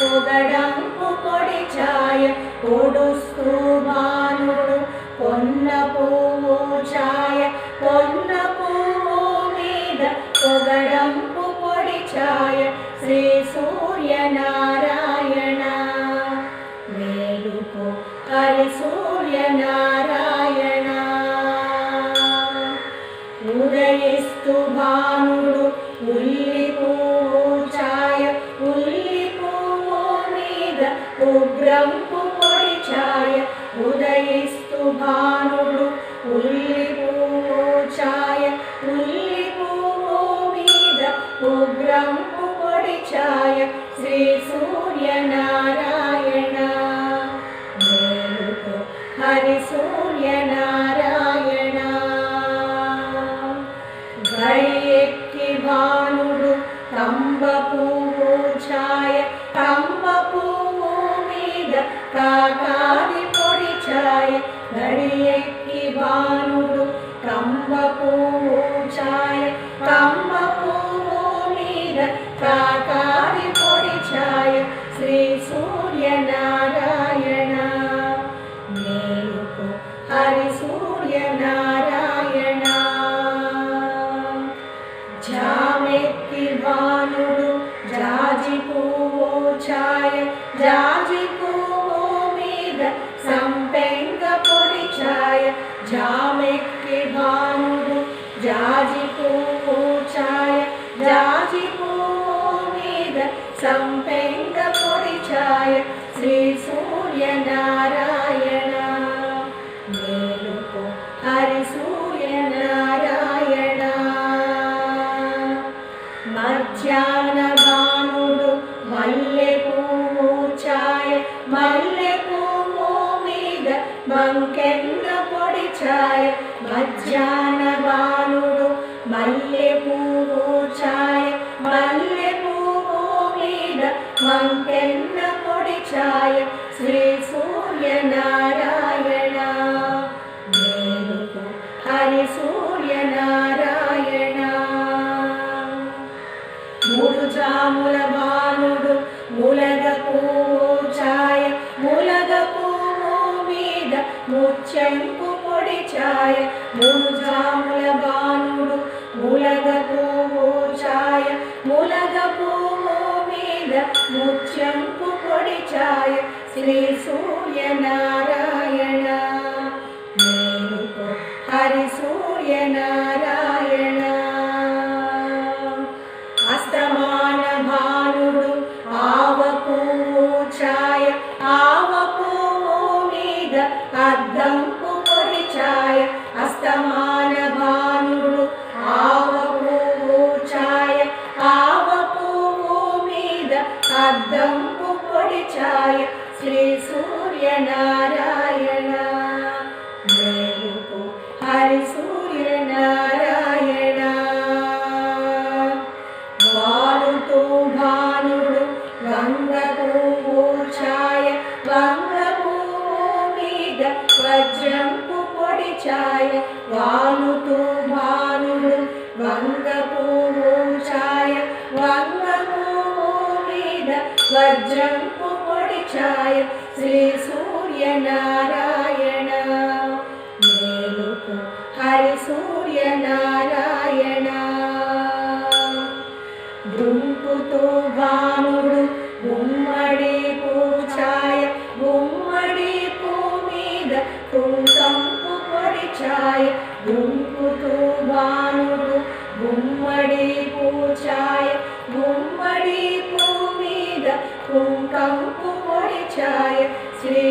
మీద పొగడంపు పొడి ఛాయ పొడుస్తూ గడియెక్కి భానుడు కంబ పువ్వు ఛాయ కంబ పువ్వు మీద కాకాది పొడి ఛాయ శ్రీ సూర్యనారాయణ. మేలుకో హరి సూర్యనారాయణ. జామెక్కి భానుడు జాజి పువ్వు ఛాయ జాజి జామెక్కి భానుడు జాజి పువ్వు ఛాయ జాజి పువ్వు మీద సంపెంగ పొడి ఛాయ శ్రీ సూర్యనారాయణ మేలుకో హరి సూర్యనారాయణ మధ్యాహ్న భానుడు మల్లె పువ్వు ఛాయ మల్లె పువ్వు మీద మంకెన్న పొడి మధ్యాహ్న బాలుడు మల్లె పువ్వు ఛాయ మల్లె పువ్వు మీద మంకెన్న పొడి ఛాయ శ్రీ సూర్యనారాయణ. మేలుకో హరి సూర్యనారాయణ. మూడు జాముల బాలుడు ములగ పువ్వు ఛాయ ములగ పువ్వు మీద ముచ్చెంపు ఛాయ మూజాముల బాణుడు భానుడు ములగ పువ్వు ఛాయ ములగ పువ్వు మీద ముత్యంపు పొడి ఛాయ శ్రీ సూర్యనారాయణ. మేలుకో హరి సూర్యనారాయణ. అస్తమాన భానుడు ఆవ పువ్వు ఛాయ ఆవ పువ్వు మీద అద్దంపు అస్తమాన భానుడు ఆవ పువ్వు ఛాయ ఆవ పువ్వు మీద అద్దంపు పొడి ఛాయ శ్రీ సూర్యనారాయణ. మేలుకో హరి వజ్రం పొడి ఛాయ శ్రీ సూర్యనారాయణ. మేలుకు హరి సూర్యనారాయణ. దుంపుతూ భానుడు గుమ్మడి పూచాయ గుమ్మడి పూ మీద కుంకంపు పొడి ఛాయ దుంపుతూ భానుడు గుమ్మడి పూచాయ గుమ్మడి ఛాయ